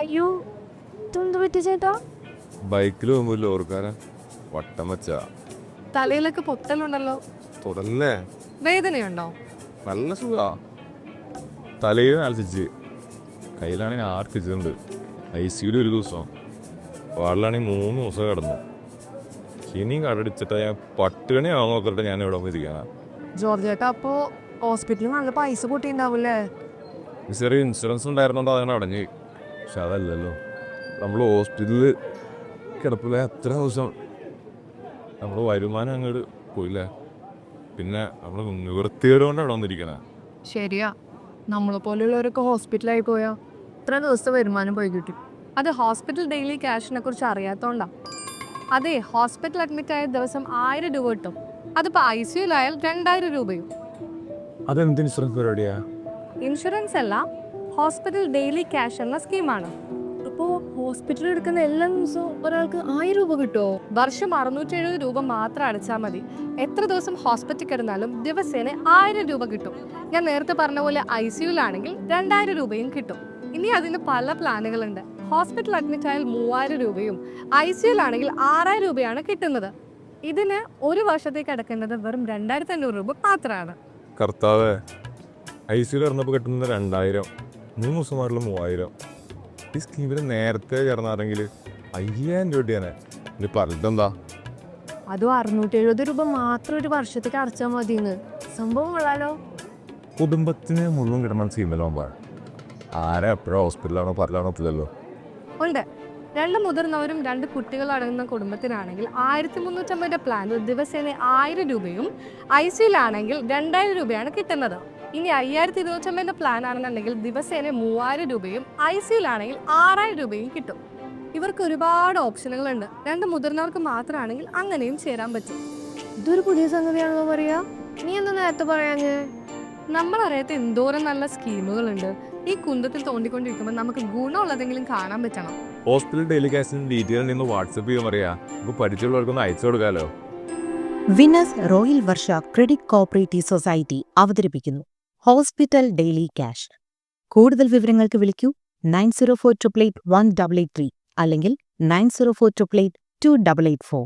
അയ്യോ ഇതെന്ത് പറ്റി ചേട്ടാ ബൈക്കിൽ പോകുമ്പോൾ ലോറിക്കാരൻ വട്ടം വെച്ച. തലയിലൊക്കെ പൊട്ടലുണ്ടല്ലോ. തുടല്ലേ? വേദനയുണ്ടോ? നല്ല സുഖാ. തലയിൽ ആലോചിച്ച് കയ്യിലാണെങ്കിൽ ആർക്ക് ഇതുണ്ട് ഐ സിയിൽ ഒരു ദിവസം. വാളിലാണെങ്കിൽ മൂന്ന് ദിവസം കിടന്നു. ഇനിയും കടടിച്ചിട്ട് ഞാൻ പട്ടുകണി ആവാൻ നോക്കിട്ട് ഞാൻ ഇവിടെ ഇരിക്കാനാ ജോർജ് ചേട്ടാ അപ്പോ ഹോസ്പിറ്റലിൽ നല്ല പൈസ കൂട്ടിണ്ടാവൂലേ ചെറിയ ഇൻഷുറൻസ് ഉണ്ടായിരുന്നോണ്ട് അതങ്ങനെ അടഞ്ഞു. പക്ഷെ അതല്ലല്ലോ. നമ്മൾ ഹോസ്പിറ്റലിൽ കിടപ്പില്ല എത്ര ദിവസം നമ്മൾ വരുമാനം അങ്ങോട്ട് പോയില്ലേ? പിന്നെ നമ്മൾ നിവൃത്തികേട് കൊണ്ട് അവിടെ വന്നിരിക്കണേ. ശരിയാ. നമ്മളെ പോലെയുള്ളവരൊക്കെ ഹോസ്പിറ്റലായി പോയാ ഇത്ര ദിവസത്തെ വരുമാനം പോയി കിട്ടി. അത് ഹോസ്പിറ്റൽ ഡെയിലി ക്യാഷിനെ കുറിച്ച് അറിയാത്തോണ്ടാ. അതെ ഹോസ്പിറ്റൽ അഡ്മിറ്റ് ആയ ദിവസം ആയിരം രൂപ കിട്ടും. അതിപ്പോൾ ഐ സിയുലായാൽ രണ്ടായിരം രൂപയും. അതെന്ത് ഇൻഷുറൻസ് പരിപാടിയാ? ഇൻഷുറൻസ് അല്ല ഹോസ്പിറ്റൽ ഡെയിലി ക്യാഷ് എന്ന സ്കീമാണ്. ഇപ്പോ ഹോസ്പിറ്റലിൽ എടുക്കുന്ന എല്ലാ ദിവസവും ഒരാൾക്ക് ആയിരം രൂപ കിട്ടുമോ വർഷം അറുന്നൂറ്റി എഴുപത് രൂപ മാത്രം അടച്ചാൽ മതി. എത്ര ദിവസം ഹോസ്പിറ്റലിൽ കിടന്നാലും ദിവസേന ആയിരം രൂപ കിട്ടും. ഞാൻ നേരത്തെ പറഞ്ഞ പോലെ ഐ സിയുലാണെങ്കിൽ രണ്ടായിരം രൂപയും കിട്ടും. ഇനി അതിന് പല പ്ലാനുകളുണ്ട്. ഹോസ്പിറ്റൽ അഡ്മിറ്റ് ആയാൽ മൂവായിരം രൂപയും ഐ സിയുലാണെങ്കിൽ ആറായിരം രൂപയാണ് കിട്ടുന്നത്. ഇതിന് ഒരു വർഷത്തേക്ക് അടക്കേണ്ടത് വെറും രണ്ടായിരത്തി അഞ്ഞൂറ് രൂപ മാത്രമാണ് കർത്താവ് ഐ സിയിൽ കിട്ടുന്നത് രണ്ടായിരം. മൂന്ന് ദിവസം മാറിയുള്ള മൂവായിരം. ഈ സ്കീമിൽ നേരത്തെ ചേർന്നാണെങ്കിൽ അയ്യായിരം രൂപ കിട്ടിയാനെ ഇനി പറഞ്ഞിട്ടെന്താ അതും അറുന്നൂറ്റി എഴുപത് രൂപ മാത്രം ഒരു വർഷത്തേക്ക് അടച്ചാൽ മതി സംഭവം കൊള്ളാലോ. കുടുംബത്തിന് മുഴുവൻ കിടന്ന സ്കീമിലാകുമ്പോൾ ആരാ എപ്പോഴും ഹോസ്പിറ്റലാണോ പറലാണോ ഇല്ലല്ലോ ഉണ്ട്. രണ്ട് മുതിർന്നവരും രണ്ട് കുട്ടികളും അടങ്ങുന്ന കുടുംബത്തിനാണെങ്കിൽ ആയിരത്തി മുന്നൂറ്റമ്പതിന്റെ പ്ലാൻ ദിവസേന ആയിരം രൂപയും ഐ സിയിലാണെങ്കിൽ രണ്ടായിരം രൂപയാണ് കിട്ടുന്നത്. ഇനി അയ്യായിരത്തി ഇരുന്നൂറ്റമ്പതിന്റെ പ്ലാൻ ആണെന്നുണ്ടെങ്കിൽ ദിവസേന മൂവായിരം രൂപയും ഐ സിയിലാണെങ്കിൽ ആറായിരം രൂപയും കിട്ടും. ഇവർക്ക് ഒരുപാട് ഓപ്ഷനുകളുണ്ട്. രണ്ട് മുതിർന്നവർക്ക് മാത്രമാണെങ്കിൽ അങ്ങനെയും ചേരാൻ പറ്റും. ഇതൊരു പുതിയ സംഗതിയാണെന്ന് പറയാ നീ എന്താ നേരത്തെ പറയാഞ്ഞേ? നമ്മളറിയാത്ത എന്തോരം നല്ല സ്കീമുകളുണ്ട്. ഈ കുന്തത്തിൽ തോണ്ടിക്കൊണ്ടിരിക്കുമ്പോൾ നമുക്ക് ഗുണമുള്ളതെങ്കിലും കാണാൻ പറ്റണം. ഹോസ്പിറ്റൽ ഡെയിലി കാശിന് ഡീറ്റെയിൽ നിന്ന് വാട്സപ്പ് ചെയ്യാൻ പറയാ നമുക്ക് പരിചയമുള്ളവർക്കൊന്ന് അയച്ചു കൊടുക്കാലോ. Venus royal Varsha credit cooperative society അവതരിപ്പിക്കുന്നു. Hospital daily cash. കൂടുതൽ വിവരങ്ങൾക്ക് വിളിക്കൂ nine zero four triple eight one double eight three അല്ലെങ്കിൽ nine zero four triple eight two double eight four.